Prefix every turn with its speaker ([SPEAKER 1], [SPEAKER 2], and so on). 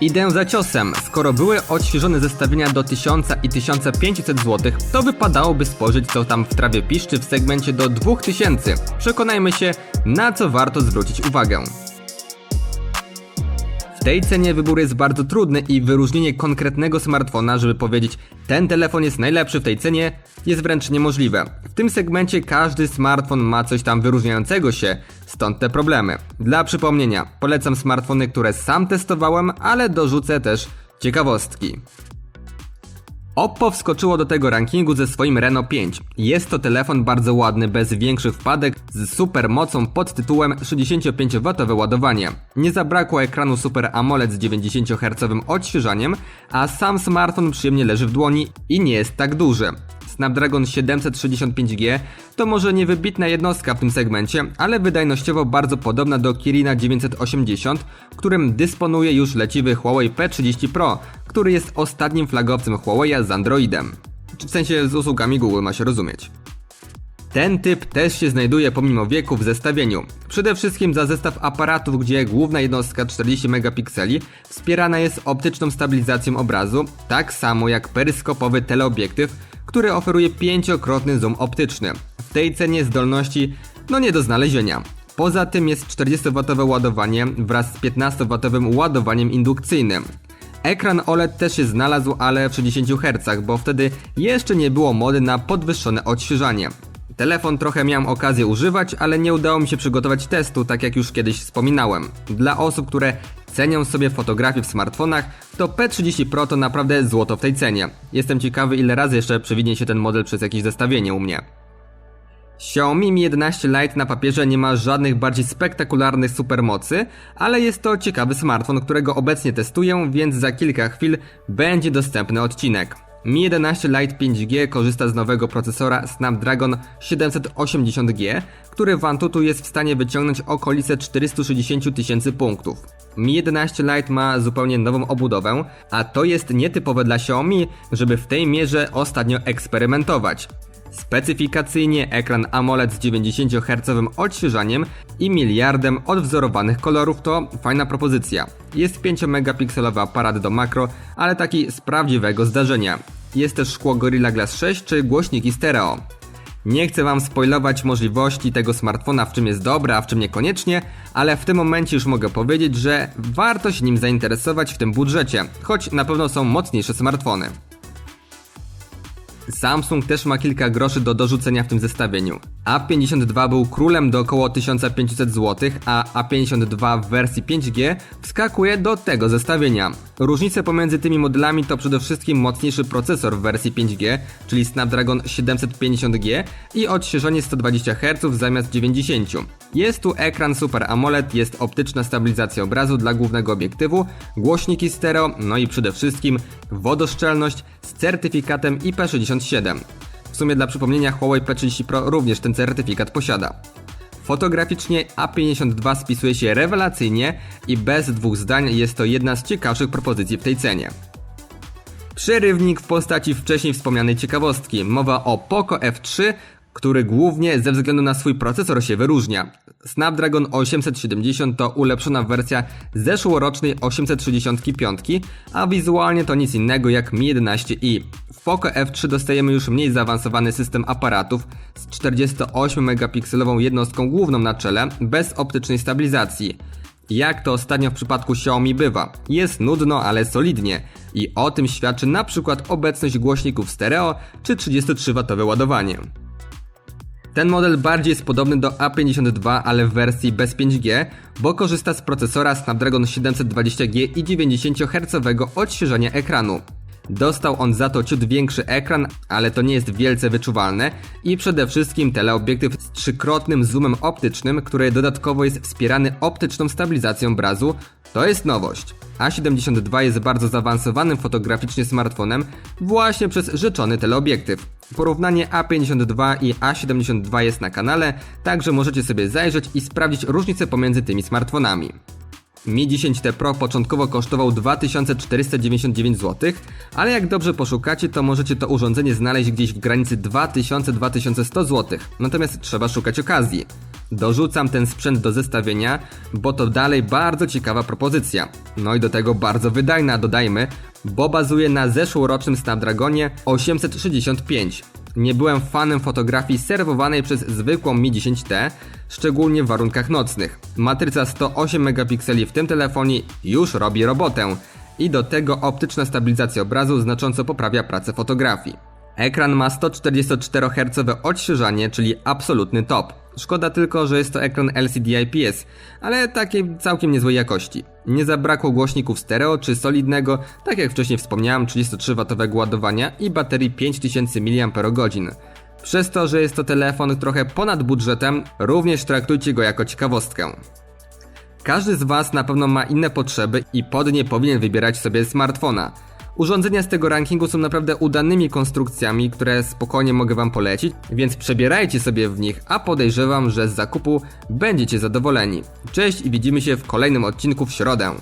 [SPEAKER 1] Idę za ciosem. Skoro były odświeżone zestawienia do 1000 i 1500 zł, to wypadałoby spojrzeć co tam w trawie piszczy w segmencie do 2000. Przekonajmy się, na co warto zwrócić uwagę. W tej cenie wybór jest bardzo trudny i wyróżnienie konkretnego smartfona, żeby powiedzieć ten telefon jest najlepszy w tej cenie, jest wręcz niemożliwe. W tym segmencie każdy smartfon ma coś tam wyróżniającego się, stąd te problemy. Dla przypomnienia, polecam smartfony, które sam testowałem, ale dorzucę też ciekawostki. Oppo wskoczyło do tego rankingu ze swoim Reno 5. Jest to telefon bardzo ładny, bez większych wpadek, z super mocą pod tytułem 65W ładowanie. Nie zabrakło ekranu Super AMOLED z 90 Hz odświeżaniem, a sam smartfon przyjemnie leży w dłoni i nie jest tak duży. Snapdragon 765G to może niewybitna jednostka w tym segmencie, ale wydajnościowo bardzo podobna do Kirina 980, którym dysponuje już leciwy Huawei P30 Pro, który jest ostatnim flagowcem Huawei z Androidem. W sensie z usługami Google ma się rozumieć. Ten typ też się znajduje pomimo wieku w zestawieniu. Przede wszystkim za zestaw aparatów, gdzie główna jednostka 40 megapikseli wspierana jest optyczną stabilizacją obrazu, tak samo jak peryskopowy teleobiektyw, który oferuje pięciokrotny zoom optyczny. W tej cenie zdolności no nie do znalezienia. Poza tym jest 40W ładowanie wraz z 15W ładowaniem indukcyjnym. Ekran OLED też się znalazł, ale w 60 Hz, bo wtedy jeszcze nie było mody na podwyższone odświeżanie. Telefon trochę miałem okazję używać, ale nie udało mi się przygotować testu, tak jak już kiedyś wspominałem. Dla osób, które cenią sobie fotografie w smartfonach, to P30 Pro to naprawdę złoto w tej cenie. Jestem ciekawy ile razy jeszcze przewinie się ten model przez jakieś zestawienie u mnie. Xiaomi Mi 11 Lite na papierze nie ma żadnych bardziej spektakularnych supermocy, ale jest to ciekawy smartfon, którego obecnie testuję, więc za kilka chwil będzie dostępny odcinek. Mi 11 Lite 5G korzysta z nowego procesora Snapdragon 780G, który w Antutu jest w stanie wyciągnąć okolice 460 tysięcy punktów. Mi 11 Lite ma zupełnie nową obudowę, a to jest nietypowe dla Xiaomi, żeby w tej mierze ostatnio eksperymentować. Specyfikacyjnie ekran AMOLED z 90 Hz odświeżaniem i miliardem odwzorowanych kolorów to fajna propozycja. Jest 5 megapikselowy aparat do makro, ale taki z prawdziwego zdarzenia. Jest też szkło Gorilla Glass 6 czy głośniki stereo. Nie chcę wam spoilować możliwości tego smartfona, w czym jest dobra, a w czym niekoniecznie, ale w tym momencie już mogę powiedzieć, że warto się nim zainteresować w tym budżecie, choć na pewno są mocniejsze smartfony. Samsung też ma kilka groszy do dorzucenia w tym zestawieniu. A52 był królem do około 1500 zł, a A52 w wersji 5G wskakuje do tego zestawienia. Różnice pomiędzy tymi modelami to przede wszystkim mocniejszy procesor w wersji 5G, czyli Snapdragon 750G i odświeżenie 120 Hz zamiast 90. Jest tu ekran Super AMOLED, jest optyczna stabilizacja obrazu dla głównego obiektywu, głośniki stereo, no i przede wszystkim wodoszczelność z certyfikatem IP67. W sumie dla przypomnienia Huawei P30 Pro również ten certyfikat posiada. Fotograficznie A52 spisuje się rewelacyjnie i bez dwóch zdań jest to jedna z ciekawszych propozycji w tej cenie. Przerywnik w postaci wcześniej wspomnianej ciekawostki. Mowa o Poco F3, który głównie ze względu na swój procesor się wyróżnia. Snapdragon 870 to ulepszona wersja zeszłorocznej 865, a wizualnie to nic innego jak Mi 11i. W Poco F3 dostajemy już mniej zaawansowany system aparatów z 48 megapikselową jednostką główną na czele, bez optycznej stabilizacji. Jak to ostatnio w przypadku Xiaomi bywa. Jest nudno, ale solidnie. I o tym świadczy na przykład obecność głośników stereo czy 33W ładowanie. Ten model bardziej jest podobny do A52, ale w wersji bez 5G, bo korzysta z procesora Snapdragon 720G i 90 Hz odświeżania ekranu. Dostał on za to ciut większy ekran, ale to nie jest wielce wyczuwalne i przede wszystkim teleobiektyw z trzykrotnym zoomem optycznym, który dodatkowo jest wspierany optyczną stabilizacją obrazu. To jest nowość. A72 jest bardzo zaawansowanym fotograficznie smartfonem właśnie przez rzeczony teleobiektyw. Porównanie A52 i A72 jest na kanale, także możecie sobie zajrzeć i sprawdzić różnice pomiędzy tymi smartfonami. Mi 10T Pro początkowo kosztował 2499 zł, ale jak dobrze poszukacie, to możecie to urządzenie znaleźć gdzieś w granicy 2000-2100 zł, natomiast trzeba szukać okazji. Dorzucam ten sprzęt do zestawienia, bo to dalej bardzo ciekawa propozycja. No i do tego bardzo wydajna, dodajmy, bo bazuje na zeszłorocznym Snapdragonie 865. Nie byłem fanem fotografii serwowanej przez zwykłą Mi 10T, szczególnie w warunkach nocnych. Matryca 108 megapikseli w tym telefonie już robi robotę i do tego optyczna stabilizacja obrazu znacząco poprawia pracę fotografii. Ekran ma 144 Hz odświeżanie, czyli absolutny top. Szkoda tylko, że jest to ekran LCD IPS, ale takiej całkiem niezłej jakości. Nie zabrakło głośników stereo czy solidnego, tak jak wcześniej wspomniałem, 33W ładowania i baterii 5000 mAh. Przez to, że jest to telefon trochę ponad budżetem, również traktujcie go jako ciekawostkę. Każdy z Was na pewno ma inne potrzeby i pod nie powinien wybierać sobie smartfona. Urządzenia z tego rankingu są naprawdę udanymi konstrukcjami, które spokojnie mogę Wam polecić, więc przebierajcie sobie w nich, a podejrzewam, że z zakupu będziecie zadowoleni. Cześć i widzimy się w kolejnym odcinku w środę.